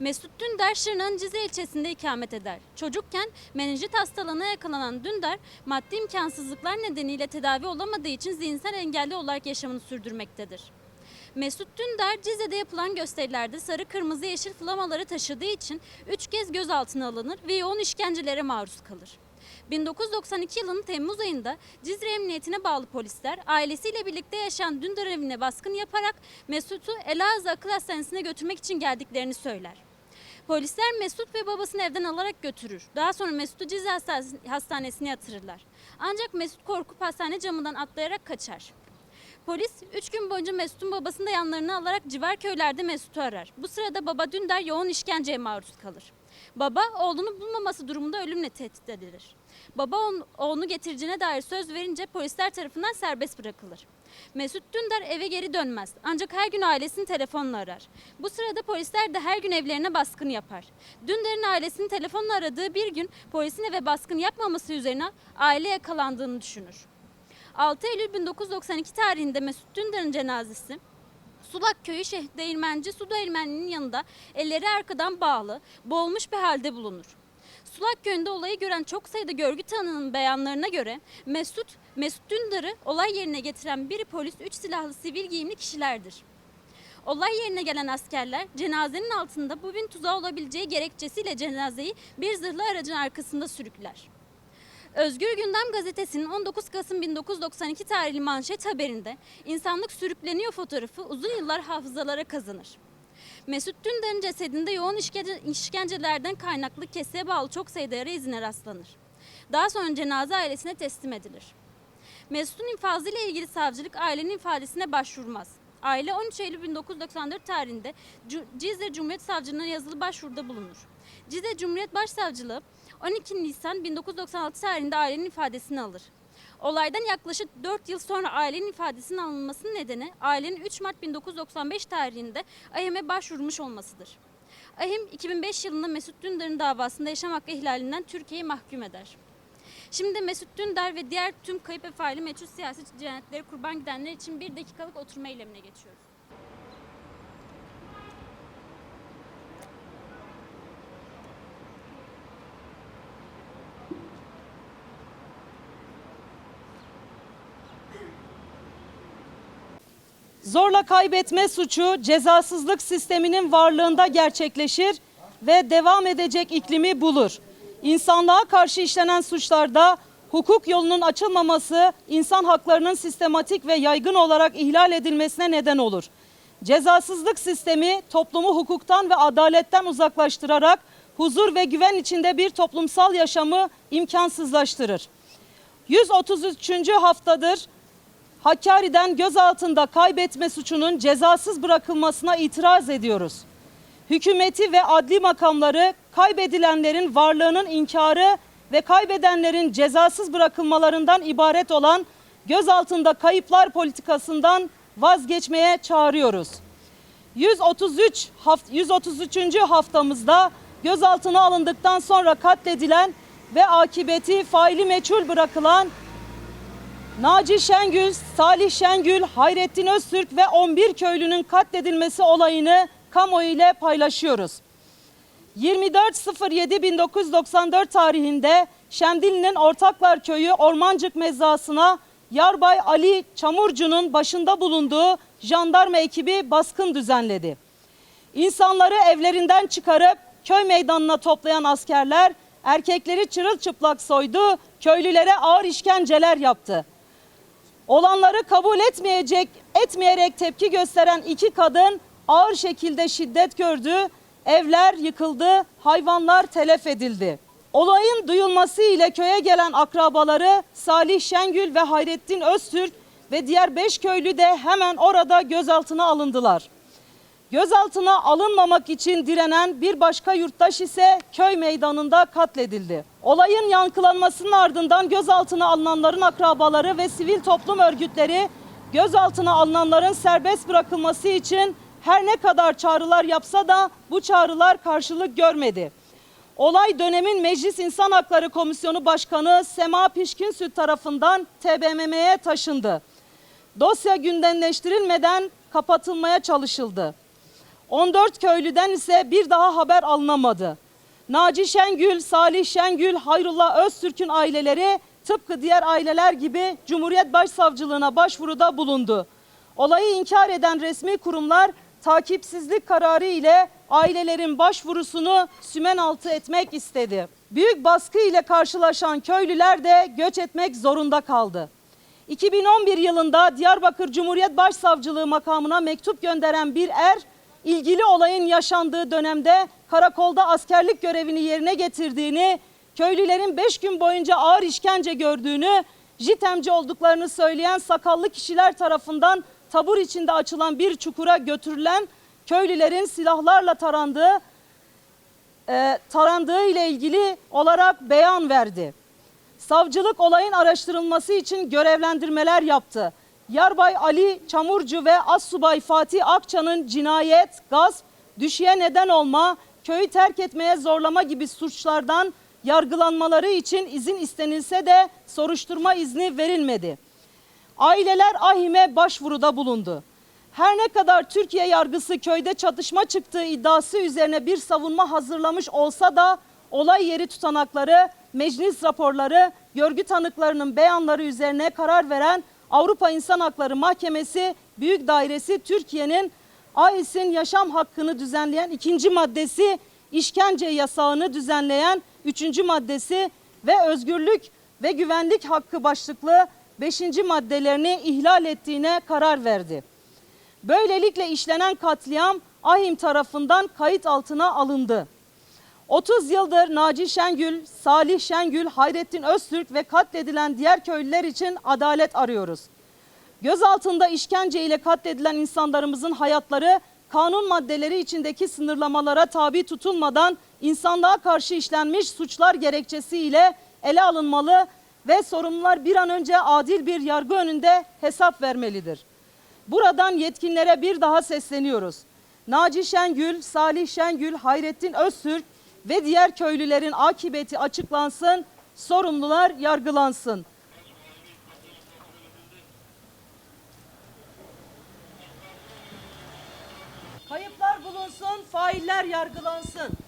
Mesut Dündar Şırnak'ın Cize ilçesinde ikamet eder. Çocukken menenjit hastalığına yakalanan Dündar, maddi imkansızlıklar nedeniyle tedavi olamadığı için zihinsel engelli olarak yaşamını sürdürmektedir. Mesut Dündar Cize'de yapılan gösterilerde sarı kırmızı yeşil flamaları taşıdığı için 3 kez gözaltına alınır ve yoğun işkencelere maruz kalır. 1992 yılının Temmuz ayında Cizre Emniyetine bağlı polisler ailesiyle birlikte yaşayan Dündar evine baskın yaparak Mesut'u Elazığ Akıl Hastanesi'ne götürmek için geldiklerini söyler. Polisler Mesut ve babasını evden alarak götürür. Daha sonra Mesut'u Cizre Hastane- Hastanesi'ne yatırırlar. Ancak Mesut korkup hastane camından atlayarak kaçar. Polis 3 gün boyunca Mesut'un babasını da yanlarına alarak civar köylerde Mesut'u arar. Bu sırada baba Dündar yoğun işkenceye maruz kalır. Baba oğlunu bulmaması durumunda ölümle tehdit edilir. Baba oğlunu getireceğine dair söz verince polisler tarafından serbest bırakılır. Mesut Dündar eve geri dönmez ancak her gün ailesini telefonla arar. Bu sırada polisler de her gün evlerine baskın yapar. Dündar'ın ailesini telefonla aradığı bir gün polisin eve baskın yapmaması üzerine aile yakalandığını düşünür. 6 Eylül 1992 tarihinde Mesut Dündar'ın cenazesi Sulak Köyü Şeyh Değirmenci Su Değirmeni'nin yanında elleri arkadan bağlı, boğulmuş bir halde bulunur. Sulak Köyü'nde olayı gören çok sayıda görgü tanığının beyanlarına göre Mesut, Mesut Dündar'ı olay yerine getiren bir polis, üç silahlı sivil giyimli kişilerdir. Olay yerine gelen askerler cenazenin altında bu bin tuzağı olabileceği gerekçesiyle cenazeyi bir zırhlı aracın arkasında sürükler. Özgür Gündem gazetesinin 19 Kasım 1992 tarihli manşet haberinde insanlık sürükleniyor fotoğrafı uzun yıllar hafızalara kazanır. Mesut Dündar'ın cesedinde yoğun işkence, işkencelerden kaynaklı keseye bağlı çok sayıda yara izine rastlanır. Daha sonra cenaze ailesine teslim edilir. Mesut'un infazıyla ilgili savcılık ailenin ifadesine başvurmaz. Aile 13 Eylül 1994 tarihinde Cizre Cumhuriyet Savcılığına yazılı başvuruda bulunur. Cizre Cumhuriyet Başsavcılığı 12 Nisan 1996 tarihinde ailenin ifadesini alır. Olaydan yaklaşık 4 yıl sonra ailenin ifadesinin alınmasının nedeni ailenin 3 Mart 1995 tarihinde AYM'e başvurmuş olmasıdır. AYM 2005 yılında Mesut Dündar'ın davasında yaşam hakkı ihlalinden Türkiye'yi mahkum eder. Şimdi Mesut Dündar ve diğer tüm kayıp ve faili meçhul siyasi cinayetleri kurban gidenler için bir dakikalık oturma eylemine geçiyoruz. Zorla kaybetme suçu cezasızlık sisteminin varlığında gerçekleşir ve devam edecek iklimi bulur. İnsanlığa karşı işlenen suçlarda hukuk yolunun açılmaması insan haklarının sistematik ve yaygın olarak ihlal edilmesine neden olur. Cezasızlık sistemi toplumu hukuktan ve adaletten uzaklaştırarak huzur ve güven içinde bir toplumsal yaşamı imkansızlaştırır. 133. haftadır Hakkari'den gözaltında kaybetme suçunun cezasız bırakılmasına itiraz ediyoruz. Hükümeti ve adli makamları kaybedilenlerin varlığının inkarı ve kaybedenlerin cezasız bırakılmalarından ibaret olan gözaltında kayıplar politikasından vazgeçmeye çağırıyoruz. 133 haft 133. haftamızda gözaltına alındıktan sonra katledilen ve akıbeti faili meçhul bırakılan Naci Şengül, Salih Şengül, Hayrettin Öztürk ve 11 köylünün katledilmesi olayını kamuoyu ile paylaşıyoruz. 24.07.1994 tarihinde Şemdinli'nin Ortaklar Köyü Ormancık mezrasına Yarbay Ali Çamurcu'nun başında bulunduğu jandarma ekibi baskın düzenledi. İnsanları evlerinden çıkarıp köy meydanına toplayan askerler erkekleri çırılçıplak soydu, köylülere ağır işkenceler yaptı. Olanları kabul etmeyecek, etmeyerek tepki gösteren iki kadın ağır şekilde şiddet gördü, evler yıkıldı, hayvanlar telef edildi. Olayın duyulması ile köye gelen akrabaları Salih Şengül ve Hayrettin Öztürk ve diğer beş köylü de hemen orada gözaltına alındılar. Gözaltına alınmamak için direnen bir başka yurttaş ise köy meydanında katledildi. Olayın yankılanmasının ardından gözaltına alınanların akrabaları ve sivil toplum örgütleri gözaltına alınanların serbest bırakılması için her ne kadar çağrılar yapsa da bu çağrılar karşılık görmedi. Olay dönemin Meclis İnsan Hakları Komisyonu Başkanı Sema Pişkinsüt tarafından TBMM'ye taşındı. Dosya gündemleştirilmeden kapatılmaya çalışıldı. 14 köylüden ise bir daha haber alınamadı. Naci Şengül, Salih Şengül, Hayrullah Öztürk'ün aileleri tıpkı diğer aileler gibi Cumhuriyet Başsavcılığına başvuruda bulundu. Olayı inkar eden resmi kurumlar takipsizlik kararı ile ailelerin başvurusunu sümen altı etmek istedi. Büyük baskı ile karşılaşan köylüler de göç etmek zorunda kaldı. 2011 yılında Diyarbakır Cumhuriyet Başsavcılığı makamına mektup gönderen bir er, ilgili olayın yaşandığı dönemde karakolda askerlik görevini yerine getirdiğini, köylülerin 5 gün boyunca ağır işkence gördüğünü, jitemci olduklarını söyleyen sakallı kişiler tarafından tabur içinde açılan bir çukura götürülen köylülerin silahlarla tarandığı e, tarandığı ile ilgili olarak beyan verdi. Savcılık olayın araştırılması için görevlendirmeler yaptı. Yarbay Ali Çamurcu ve Assubay Fatih Akça'nın cinayet, gasp, düşüye neden olma, köyü terk etmeye zorlama gibi suçlardan yargılanmaları için izin istenilse de soruşturma izni verilmedi. Aileler ahime başvuruda bulundu. Her ne kadar Türkiye yargısı köyde çatışma çıktığı iddiası üzerine bir savunma hazırlamış olsa da olay yeri tutanakları, meclis raporları, görgü tanıklarının beyanları üzerine karar veren Avrupa İnsan Hakları Mahkemesi Büyük Dairesi Türkiye'nin AİS'in yaşam hakkını düzenleyen ikinci maddesi, işkence yasağını düzenleyen üçüncü maddesi ve özgürlük ve güvenlik hakkı başlıklı beşinci maddelerini ihlal ettiğine karar verdi. Böylelikle işlenen katliam AHİM tarafından kayıt altına alındı. 30 yıldır Naci Şengül, Salih Şengül, Hayrettin Öztürk ve katledilen diğer köylüler için adalet arıyoruz. Gözaltında işkence ile katledilen insanlarımızın hayatları kanun maddeleri içindeki sınırlamalara tabi tutulmadan insanlığa karşı işlenmiş suçlar gerekçesiyle ele alınmalı ve sorumlular bir an önce adil bir yargı önünde hesap vermelidir. Buradan yetkinlere bir daha sesleniyoruz. Naci Şengül, Salih Şengül, Hayrettin Öztürk ve diğer köylülerin akıbeti açıklansın, sorumlular yargılansın. Kayıplar bulunsun, failler yargılansın.